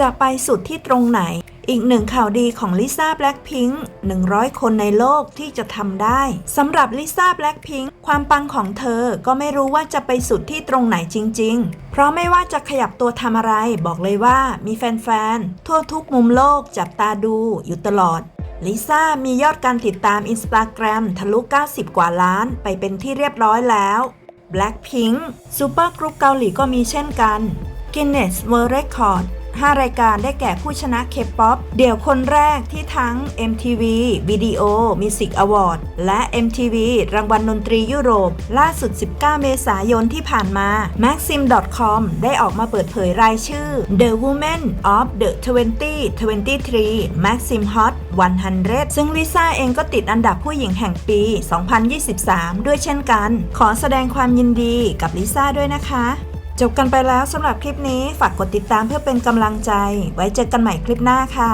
จะไปสุดที่ตรงไหน อีกหนึ่งข่าวดีของลิซ่าแบล็ p พิงค์100 คนในโลกที่จะทำได้สำหรับลิซ่าแบล็ p พิงค์ความปังของเธอก็ไม่รู้ว่าจะไปสุดที่ตรงไหนจริง ๆ เพราะไม่ว่าจะขยับตัวทำอะไร บอกเลยว่ามีแฟนๆ ทั่วทุกมุมโลกจับตาดูอยู่ตลอดลิซ่ามียอดการติดตาม Instagram ทะลุ 90 กว่าล้านไปเป็นที่เรียบร้อยแล้ว Blackpink ซูเปอร์กรุ๊ปเกาหลีก็มีเช่นกัน Guinness World Record 5 รายการได้แก่ผู้ชนะ K-POP เดี่ยวคนแรกที่ทั้ง MTV Video Music Award และ MTV รางวัลดนตรียุโรป ล่าสุด 19 เมษายนที่ผ่านมา Maxim.com ได้ออกมาเปิดเผยรายชื่อ The Women of the 2023 Maxim Hot 100 ซึ่งลิซ่าเองก็ติดอันดับผู้หญิงแห่งปี 2023 ด้วยเช่นกัน ขอแสดงความยินดีกับลิซ่าด้วยนะคะ จบกันไปแล้วสำหรับคลิปนี้ฝากกดติดตามเพื่อเป็นกำลังใจ ไว้เจอกันใหม่คลิปหน้าค่ะ